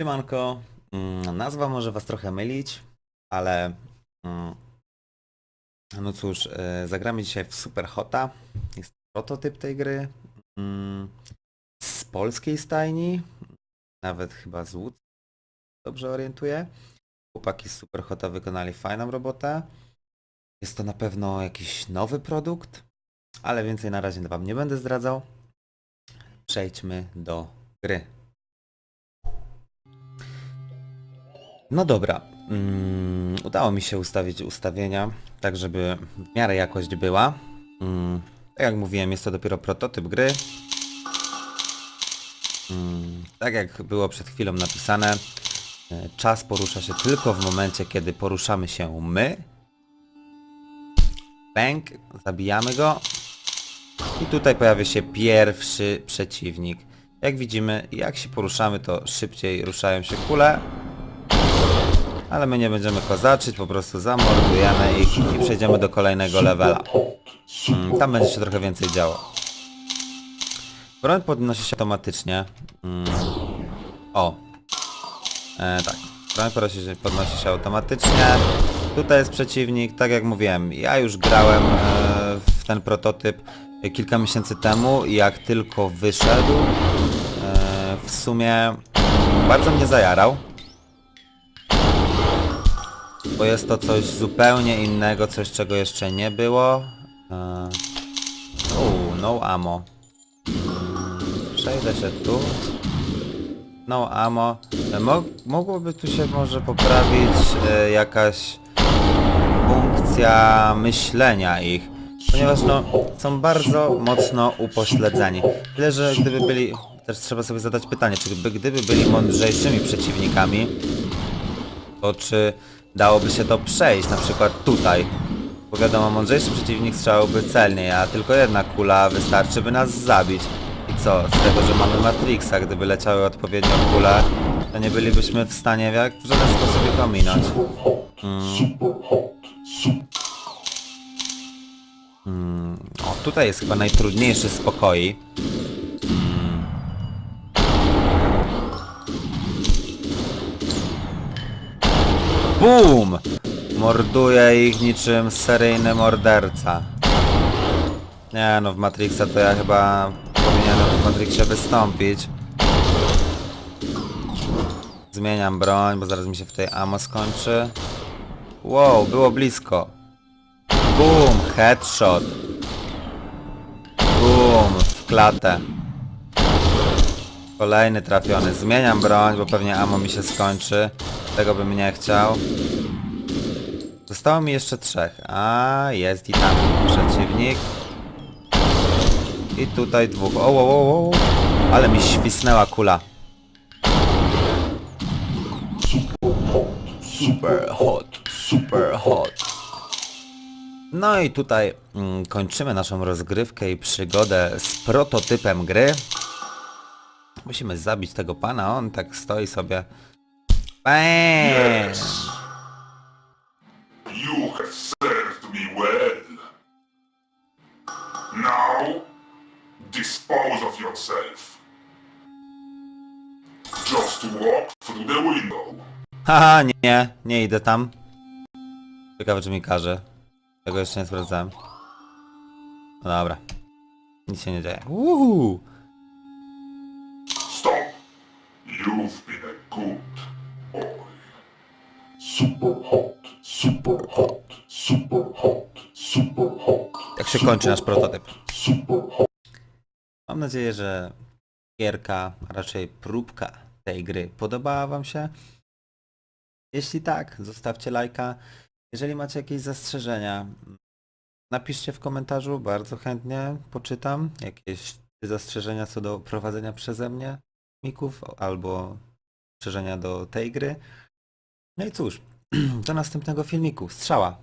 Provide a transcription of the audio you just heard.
Siemanko, Mm, nazwa może Was trochę mylić, ale mm, no cóż, e, zagramy dzisiaj w Super Hota. Jest prototyp tej gry mm, z polskiej stajni, nawet chyba z Łódź, dobrze orientuję. Chłopaki z Super Hota wykonali fajną robotę. Jest to na pewno jakiś nowy produkt, ale więcej na razie Wam nie będę zdradzał. Przejdźmy do gry. No dobra. Mm, udało mi się ustawić ustawienia, tak żeby w miarę jakość była. Mm, tak jak mówiłem, jest to dopiero prototyp gry. Mm, tak jak było przed chwilą napisane, e, czas porusza się tylko w momencie, kiedy poruszamy się my. Bęk, zabijamy go. I tutaj pojawia się pierwszy przeciwnik. Jak widzimy, jak się poruszamy, to szybciej ruszają się kule. Ale my nie będziemy kozaczyć, po prostu zamordujemy ich i przejdziemy do kolejnego levela. Mm, Tam będzie się trochę więcej działo. Broń podnosi się automatycznie. Mm. O. E, tak. Broń podnosi się, automatycznie. Tutaj jest przeciwnik, tak jak mówiłem, ja już grałem e, w ten prototyp kilka miesięcy temu i jak tylko wyszedł, e, w sumie bardzo mnie zajarał bo jest to coś zupełnie innego, coś czego jeszcze nie było. Eee, Uuu, no ammo. Mm, Przejdę się tu. No ammo. E, Mo mogłoby tu się może poprawić e, jakaś funkcja myślenia ich. Ponieważ no, są bardzo mocno upośledzeni. Tyle, że gdyby byli... Też trzeba sobie zadać pytanie, czy by, gdyby byli mądrzejszymi przeciwnikami, to czy dałoby się to przejść, na przykład tutaj. Bo wiadomo, mądrzejszy przeciwnik strzelałby celniej, a tylko jedna kula wystarczy, by nas zabić. I co, z tego, że mamy Matrixa, gdyby leciały odpowiednio kule, to nie bylibyśmy w stanie w, jak, w żaden sposób ich ominąć. Mm. Mm. O, tutaj jest chyba najtrudniejszy z pokoi. BUM! Morduje ich niczym seryjny morderca. Nie no, w Matrixa to ja chyba powinienem w Matrixie wystąpić. Zmieniam broń, bo zaraz mi się w tej ammo skończy. Wow, było blisko. Boom, headshot. Boom, w klatę. Kolejny trafiony. Zmieniam broń, bo pewnie ammo mi się skończy. Tego bym nie chciał. Zostało mi jeszcze trzech. A, jest i tam przeciwnik. I tutaj dwóch. O, o, o, o. Ale mi świsnęła kula. Super hot, super hot. No i tutaj mm, kończymy naszą rozgrywkę i przygodę z prototypem gry. Musimy zabić tego pana, on tak stoi sobie. Bam! You have served me well. Now, dispose of yourself. Just walk through the window. Haha, nie, nie idę tam. Ciekawe czy mi każe. Tego jeszcze nie sprawdzałem. No dobra. Nic się nie dzieje. Uhu. Good boy. Super hot, super hot, super hot, super hot, Jak się kończy nasz prototyp. super hot. Mam nadzieję, że gierka, a raczej próbka tej gry podobała Wam się. Jeśli tak, zostawcie lajka. Jeżeli macie jakieś zastrzeżenia, napiszcie w komentarzu, bardzo chętnie poczytam. Jakieś zastrzeżenia co do prowadzenia przeze mnie mików albo zastrzeżenia do tej gry. No i cóż, do następnego filmiku. Strzała!